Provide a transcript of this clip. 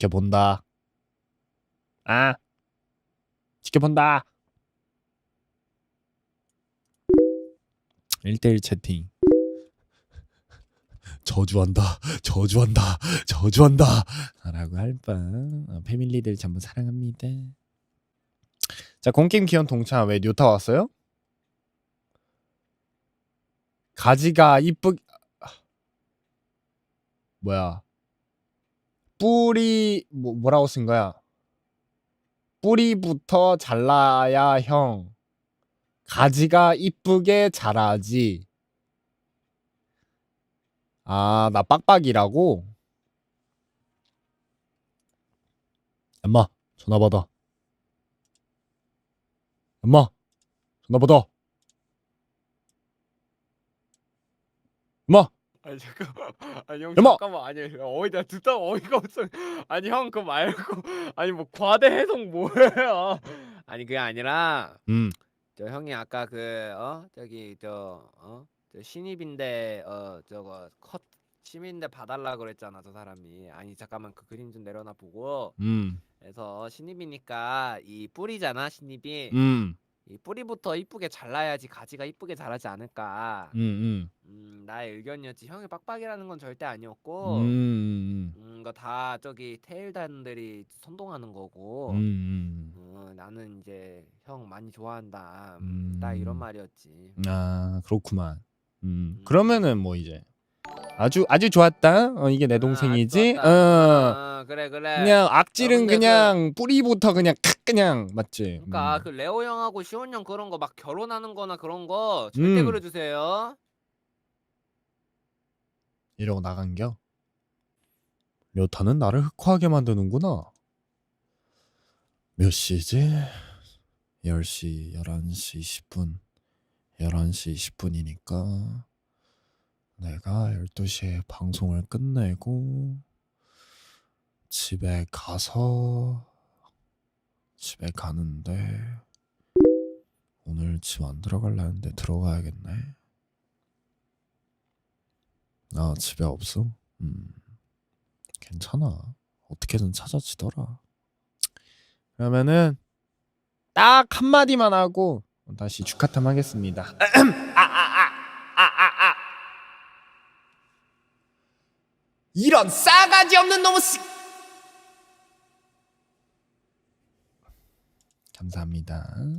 지켜본다. 아, 지켜본다. 1대1 채팅. 저주한다, 저주한다, 저주한다. 라고 할 뻔. 어, 패밀리들 전부 사랑합니다. 자, 공게임 기원 동참 왜 뉴타 왔어요? 가지가 이쁘 뭐야 뿌리 뭐, 뭐라고 쓴 거야? 뿌리부터 잘라야 형. 가지가 이쁘게 자라지. 아 나 빡빡이라고? 엄마 전화 받아. 엄마 전화 받아. 엄마 아니 잠깐 아니 형 여보! 잠깐만. 아니 어이 나 듣다 어이가 없어. 아니 형 그거 말고. 아니 뭐 과대 해석 뭐예요? 아니 그게 아니라 음. 저 형이 아까 그 어? 저기 저어? 저 신입인데 어 저거 컷 신입인데 봐달라 그랬잖아 저 사람이. 아니 잠깐만 그 그림 좀 내려놔 보고. 음, 그래서 신입이니까 이 뿌리잖아 신입이. 음, 이 뿌리부터 이쁘게 잘라야지 가지가 이쁘게 자라지 않을까 음, 음, 음 나의 의견이었지 형이 빡빡이라는 건 절대 음, 아니었고 음, 음, 이거 다 저기 테일단들이 선동하는 거고 음, 음, 어, 나는 이제 형 많이 좋아한다 음. 딱 이런 말이었지 아 그렇구만. 음, 음. 그러면은 뭐 이제 아주 아주 좋았다. 어, 이게 내 아, 동생이지. 좋았다. 어, 어, 그래 그래 그냥 악질은 근데 그냥 뿌리부터 그냥 칵 그냥 맞지. 그러니까 음. 그 레오 형하고 시온 형 그런 거 막 결혼하는 거나 그런 거 절대 음. 그래주세요 이러고 나간겨. 료타는 나를 흑화하게 만드는구나. 몇 시지? 10시, 11시 20분. 11시 20분이니까 내가 12시에 방송을 끝내고 집에 가서 집에 가는데 오늘 집 안 들어갈라 했는데 들어가야겠네. 아, 집에 없어? 음. 괜찮아. 어떻게든 찾아지더라. 그러면은 딱 한마디만 하고 다시 축하탐 하겠습니다. 이런 싸가지 없는 놈의 씨. 감사합니다.